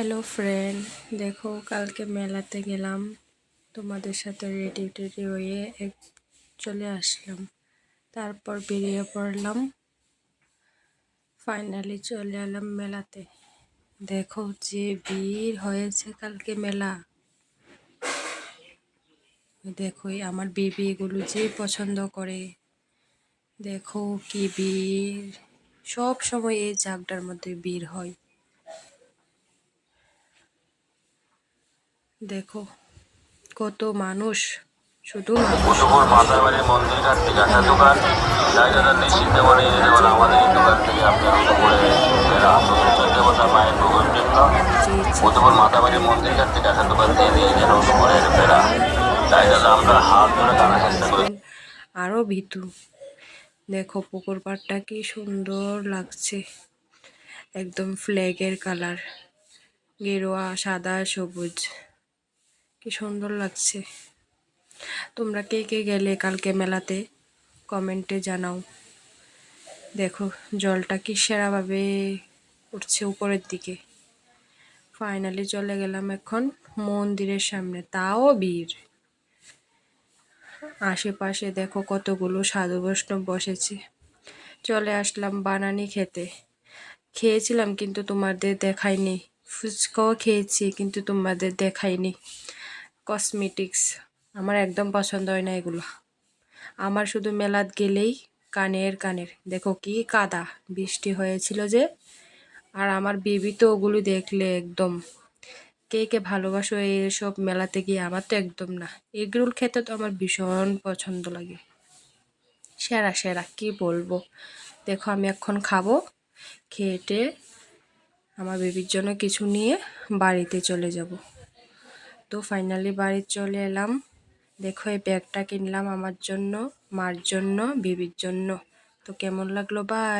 Hello friend দেখো, কালকে মেলাতে গেলাম। তোমাদের সাথে রেডি টেডি হয়ে এক চলে আসলাম। তারপর বেরিয়ে পড়লাম। ফাইনালি চলে এলাম মেলাতে। দেখো যে ভিড় হয়েছে কালকে মেলা। দেখো আমার বেবি এগুলো যে পছন্দ করে। দেখো কি ভিড়। সব সময় এই জাগটার মধ্যে ভিড় হয়। দেখো কত মানুষ শুধু কুতুবুর মাতাবাড়ির মন্দির ঘাট থেকে আসা দোকান। যাই যারা নিশ্চিন্তে করে আমাদের এই দোকান থেকে করে মায়ের ভোগের জন্য। মন্দির ঘাট থেকে আসা দোকান দিয়ে দিয়ে যেন করে ফেরা তাই দাদা আমরা হাত ধরে টানার চেষ্টা করি। আরও ভিতু। দেখো পুকুর পাড়টা কি সুন্দর লাগছে। একদম ফ্ল্যাগের কালার গেরুয়া সাদা সবুজ। কি সুন্দর লাগছে। তোমরা কে কে গেলে কালকে মেলাতে? কমেন্টে জানাও। দেখো, জলটা কি সেরাভাবে উঠছে উপরের দিকে। ফাইনালি চলে গেলাম এখন মন্দিরের সামনে। তাও ভিড়। আশেপাশে দেখো কতগুলো সাধু বৈষ্ণব বসেছে। চলে আসলাম বানানি খেতে। খেয়েছিলাম কিন্তু তোমাদের দেখাইনি। ফুচকাও খেয়েছি কিন্তু তোমাদের দেখাইনি। কসমেটিক্স। আমার একদম পছন্দ হয় না এগুলো। আমার শুধু মেলাত গেলেই কানের কানের। দেখো কি কাদা। বৃষ্টি হয়েছিল যে, আর আমার বেবি তো ওগুলো দেখলে একদম। কে কে ভালোবাসো এইসব মেলাতে গিয়ে আমার তো একদম না। এগরোল খেতে তো আমার ভীষণ পছন্দ লাগে। সেরা সেরা, কি বলব? দেখো আমি এখন খাব খেয়েটে আমার বেবির জন্য কিছু নিয়ে বাড়িতে চলে যাব। তো ফাইনালি বাড়ি চলে এলাম। দেখো, এই ব্যাগটা কিনলাম আমার জন্য, মার জন্য, বিবির জন্য। তো কেমন লাগল? বাই